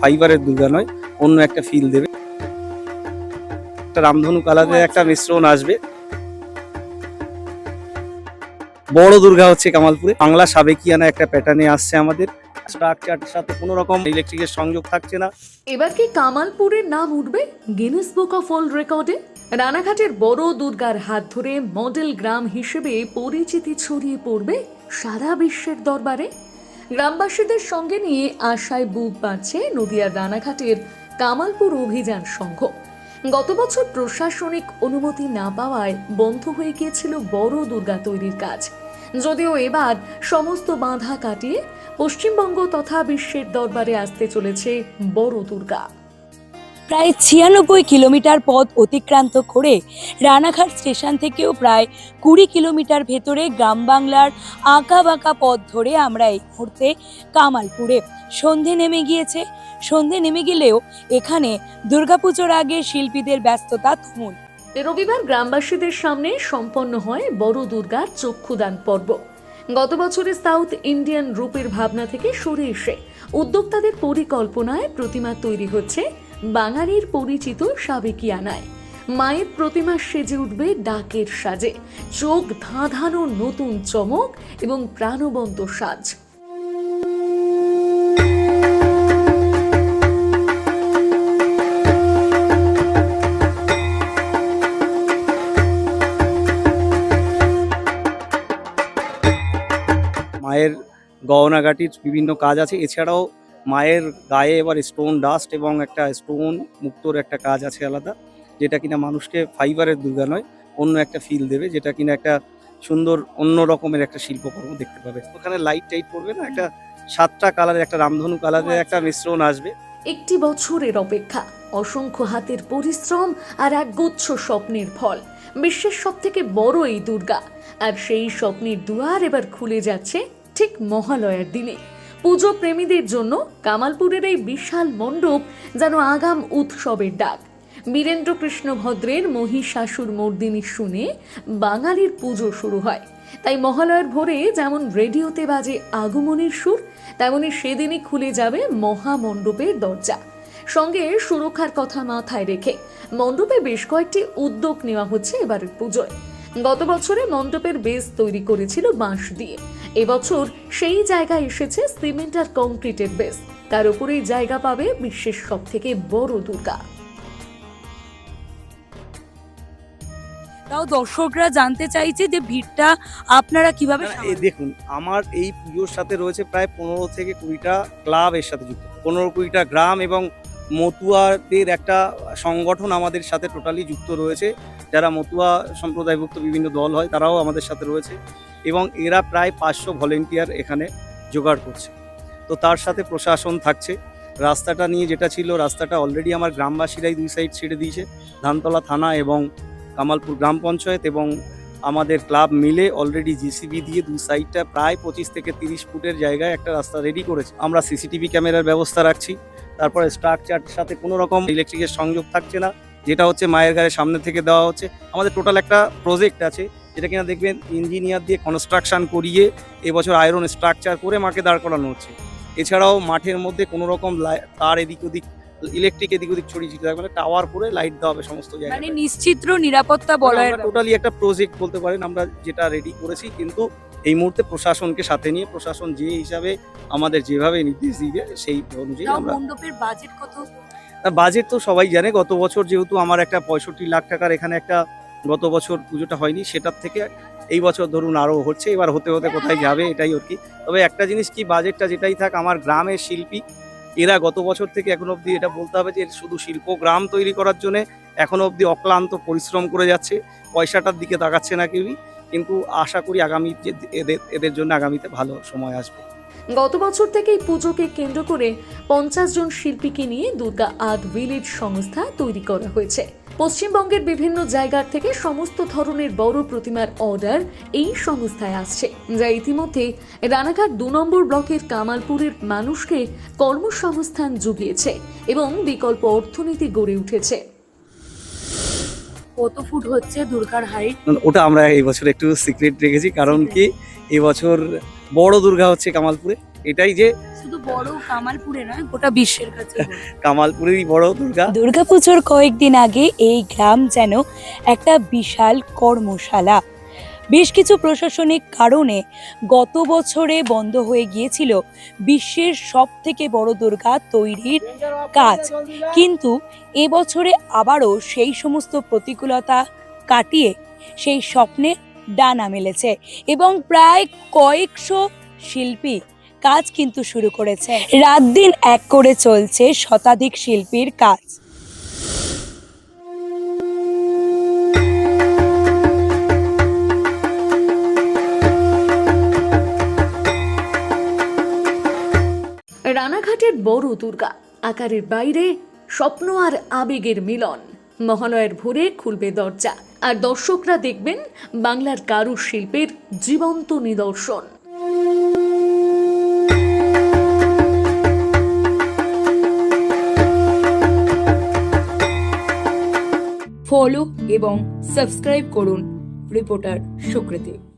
ফাইবারের দুর্গা নয় অন্য একটা ফিল দেবে। একটা রামধনু কালারের একটা মিশ্রণ আসবে। বড় দুর্গা হচ্ছে কামালপুরে। বাংলা সাবেকিয়ানা একটা প্যাটার্নে আসছে আমাদের। স্ট্রাকচারটার সাথে কোনো রকম ইলেকট্রিকের সংযোগ থাকছে না। এবার কি কামালপুরের নাম উঠবে? গিনেস বুক অফ ওয়ার্ল্ড রেকর্ডে রানাঘাটের বড় দুর্গার হাত ধরে মডেল গ্রাম হিসেবে পরিচিতি ছড়িয়ে পড়বে সারা বিশ্বের দরবারে। গ্রামবাসীদের সঙ্গে নিয়ে আশায় বুক বাড়ছে নদিয়ার রানাঘাটের কামালপুর অভিযান সংঘ। গত বছর প্রশাসনিক অনুমতি না পাওয়ায় বন্ধ হয়ে গিয়েছিল বড় দুর্গা তৈরির কাজ। যদিও এবার সমস্ত বাধা কাটিয়ে পশ্চিমবঙ্গ তথা বিশ্বের দরবারে আসতে চলেছে বড় দুর্গা। প্রায় ছিয়ানব্বই কিলোমিটার পথ অতিক্রান্ত করে রানাঘাট স্টেশন থেকেও প্রায় কুড়ি কিলোমিটার ভেতরে গ্রাম বাংলার আঁকা বাঁকা পথ ধরে আমরা এই মুহূর্তে কামালপুরে। সন্ধে নেমে গিয়েছে। সন্ধে নেমে গেলেও এখানে দুর্গাপুজোর আগে শিল্পীদের ব্যস্ততা তুমুল। রবিবার গ্রামবাসীদের সামনে সম্পন্ন হয় বড় দুর্গার চক্ষুদান পর্ব। গত বছরে সাউথ ইন্ডিয়ান রূপের ভাবনা থেকে সরে এসে উদ্যোক্তাদের পরিকল্পনায় প্রতিমা তৈরি হচ্ছে বাঙালির পরিচিত সাবেকিয়ানায় মায়ের প্রতিমা সেজে উঠবে ডাকের সাজে। চোখ ধাঁধানো নতুন চমক এবং প্রাণবন্ত সাজ। মায়ের গহনাগাটির বিভিন্ন কাজ আছে। এছাড়াও মায়ের গায়ে এবার স্টোন ডাস্ট এবং একটা স্টোন মুক্তর একটা কাজ আছে আলাদা, যেটা কিনা মানুষকে ফাইবারের দুর্গা নয়, অন্য একটা ফিল দেবে, যেটা কিনা একটা সুন্দর অন্য রকমের একটা শিল্পকর্ম দেখতে পাবে। ওখানে লাইট টাইট পড়বে না, একটা সাতটা কালারের একটা রামধনু কালারের একটা মিশ্রণ আসবে। একটি বছরের অপেক্ষা, অসংখ্য হাতের পরিশ্রম আর এক গুচ্ছ স্বপ্নের ফল। বিশ্বের সব থেকে বড় এই দুর্গা। আর সেই স্বপ্নের দুয়ার এবার খুলে যাচ্ছে ঠিক মহালয়ার দিনে। পুজো প্রেমীদের জন্য কামালপুরের এই বিশাল মণ্ডপ যেন আগাম উৎসবের ডাক। বীরেন্দ্র কৃষ্ণ ভদ্রের মহিষাসুর মর্দিনী শুনে বাঙালির পুজো শুরু হয়। তাই মহালয়ার ভোরে যেমন রেডিওতে বাজে আগমনের সুর, তেমনি সেদিনই খুলে যাবে মহামণ্ডপের দরজা। সঙ্গে সুরক্ষার কথা মাথায় রেখে মণ্ডপে বেশ কয়েকটি উদ্যোগ নেওয়া হচ্ছে এবারের পুজোয়। গত বছরে মণ্ডপের বেস তৈরি করেছিল বাঁশ দিয়ে। এবছর সেই জায়গায় এসেছে সিমেন্ট আর কংক্রিটের বেস। তার উপরেই জায়গা পাবে বিশ্বের সব থেকে বড় দুর্গা। তাও দর্শকরা জানতে চাইছে যে ভিড়টা আপনারা কীভাবে দেখুন আমার এই পুজোর সাথে রয়েছে প্রায় পনেরো থেকে কুড়িটা ক্লাব এর সাথে যুক্ত। পনেরো কুড়িটা গ্রাম এবং মতুয়াদের একটা সংগঠন আমাদের সাথে টোটালি যুক্ত রয়েছে। যারা মতুয়া সম্প্রদায়ভুক্ত বিভিন্ন দল হয়, তারাও আমাদের সাথে রয়েছে এবং এরা প্রায় পাঁচশো ভলেন্টিয়ার এখানে জোগাড় করছে। তো তার সাথে প্রশাসন থাকছে। রাস্তাটা নিয়ে যেটা ছিল, রাস্তাটা অলরেডি আমার গ্রামবাসীরাই দুই সাইড ছেড়ে দিয়েছে। ধানতলা থানা এবং কামালপুর গ্রাম পঞ্চায়েত এবং আমাদের ক্লাব মিলে অলরেডি জিসিবি দিয়ে দুই সাইডটা প্রায় পঁচিশ থেকে তিরিশ ফুটের জায়গায় একটা রাস্তা রেডি করেছে। আমরা সিসিটিভি ক্যামেরার ব্যবস্থা রাখছি। তারপরে স্ট্রাকচার সাথে কোনো রকম ইলেকট্রিকের সংযোগ থাকছে না। যেটা হচ্ছে মায়ের গায়ের সামনে থেকে দেওয়া হচ্ছে। আমাদের টোটাল একটা প্রজেক্ট আছে। যেটা কিনা দেখবেন ইঞ্জিনিয়ার দিয়ে কনস্ট্রাকশন করিয়ে এবছর আয়রন স্ট্রাকচার করে মাকে দাঁড় করানো হচ্ছে। এছাড়াও মাঠের মধ্যে কোনো রকম তার এদিক ওদিক ইলেকট্রিক এদিক ওদিক ছড়িয়ে ছিটিয়ে থাকবে টাওয়ার করে লাইট দেওয়া হবে সমস্ত জায়গায়। মানে নিশ্চিত্র নিরাপত্তা বলয়ের টোটালি একটা প্রজেক্ট বলতে পারেন আমরা যেটা রেডি করেছি কিন্তু এই মুহূর্তে প্রশাসনকে সাথে নিয়ে প্রশাসন যে হিসাবে আমাদের যেভাবে নির্দেশ দিবে সেই অনুযায়ী আমরা মণ্ডপের বাজেট কত? বাজেট তো সবাই জানে গত বছর যেহেতু আমার একটা পঁয়ষট্টি লাখ টাকার এখানে একটা গত বছর পুজোটা হয়নি সেটার থেকে এই বছর ধরুন আরও হচ্ছে এবার হতে হতে কোথায় যাবে এটাই আর কি। তবে একটা জিনিস কি বাজেটটা যেটাই থাক আমার গ্রামের শিল্পী এরা গত বছর থেকে এখন অবধি এটা বলতে হবে যে শুধু শিল্প গ্রাম তৈরি করার জন্য এখন অবধি অক্লান্ত পরিশ্রম করে যাচ্ছে। পয়সাটার দিকে তাকাচ্ছে না কেউই। কিন্তু আশা করি আগামী যে এদের এদের জন্য আগামীতে ভালো সময় আসবে। গত বছর থেকেই পুজোকে কেন্দ্র করে পঞ্চাশ জন শিল্পীকে নিয়ে দুর্গা আর্ট ভিলেজ সংস্থা তৈরি করা হয়েছে। পশ্চিমবঙ্গের বিভিন্ন জায়গার থেকে সমস্ত ধরনের বড় প্রতিমার অর্ডার এই সংস্থায় আসছে যা ইতিমধ্যে রানাঘাট দু নম্বর ব্লকের কামালপুরের মানুষকে কর্মসংস্থান জুগিয়েছে এবং বিকল্প অর্থনীতি গড়ে উঠেছে। কত ফুট হচ্ছে দুর্গার হাইট ওটা আমরা এই বছর একটু সিক্রেট রেখেছি কারণ কি? এবছর বড় দুর্গা হচ্ছে কামালপুরে। এটাই যে শুধু বড় কামালপুরে নয় গোটা বিশ্বের কাছে কামালপুরেরই বড় দুর্গা। দুর্গাপুজোর কয়েকদিন আগে এই গ্রাম যেন একটা বিশাল কর্মশালা। বেশ কিছু প্রশাসনিক কারণে গত বছরে বন্ধ হয়ে গিয়েছিল বিশ্বের সব থেকে বড় দুর্গা তৈরির কাজ। কিন্তু এবছরে আবারও সেই সমস্ত প্রতিকূলতা কাটিয়ে সেই স্বপ্নে ডানা মেলেছে এবং প্রায় কয়েকশো শিল্পী কাজ কিন্তু শুরু করেছে। রাত দিন এক করে চলছে শতাধিক শিল্পীর কাজ। রানাঘাটের বড় দুর্গা, আকারের বাইরে স্বপ্ন আর আবেগের মিলন। মহালয়ের ভোরে খুলবে দরজা। আর দর্শকরা দেখবেন বাংলার কারুশিল্পের জীবন্ত নিদর্শন। ফলো এবং সাবস্ক্রাইব করুন রিপোর্টার সুকৃতি।